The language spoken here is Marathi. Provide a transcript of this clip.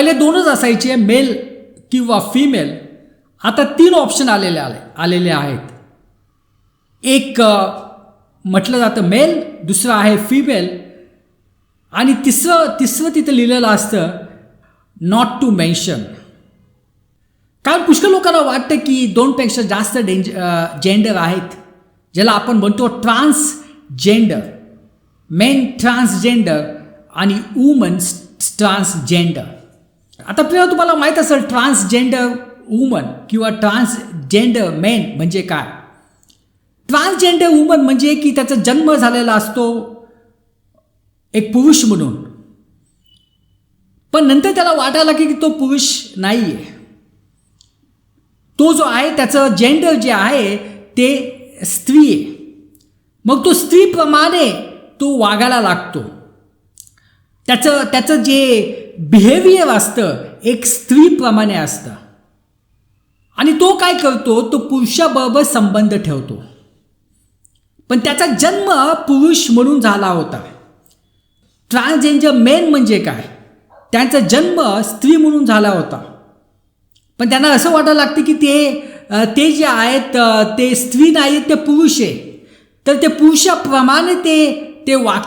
पहिले दोनच असायचे मेल किंवा फिमेल आता तीन ऑप्शन आलेले आले आलेले आहेत. एक म्हटलं जातं मेल दुसरं आहे फिमेल आणि तिसरं तिसरं तिथं लिहिलेलं असतं नॉट टू मेन्शन कारण पुष्कळ लोकांना वाटतं की दोनपेक्षा जास्त डेंज जेंडर आहेत ज्याला आपण म्हणतो ट्रान्सजेंडर मेन ट्रान्सजेंडर आणि वुमन ट्रान्सजेंडर आता प्रिय तुम्हाला माहीत असेल ट्रान्सजेंडर वुमन किंवा ट्रान्सजेंडर मेन म्हणजे काय? ट्रान्सजेंडर वुमन म्हणजे की त्याचा जन्म झालेला असतो एक पुरुष म्हणून. पण नंतर त्याला वाटायला की तो पुरुष नाही आहे तो जो आहे त्याचं जेंडर जे आहे ते स्त्री आहे मग तो स्त्रीप्रमाणे तो वागायला लागतो. त्याचं त्याचं जे बिहेवियर असतं एक स्त्रीप्रमाणे असतं. आणि तो काय करतो? तो पुरुषाबरोबर संबंध ठेवतो. पण त्याचा जन्म पुरुष म्हणून झाला होता. ट्रान्सजेंडर मेन म्हणजे काय? त्यांचा जन्म स्त्री म्हणून झाला होता. पण त्यांना असं वाटायला लागतं की ते ते जे आहेत ते स्त्री नाही आहेत ते पुरुष आहे. तर ते पुरुषाप्रमाणे ते ते वाग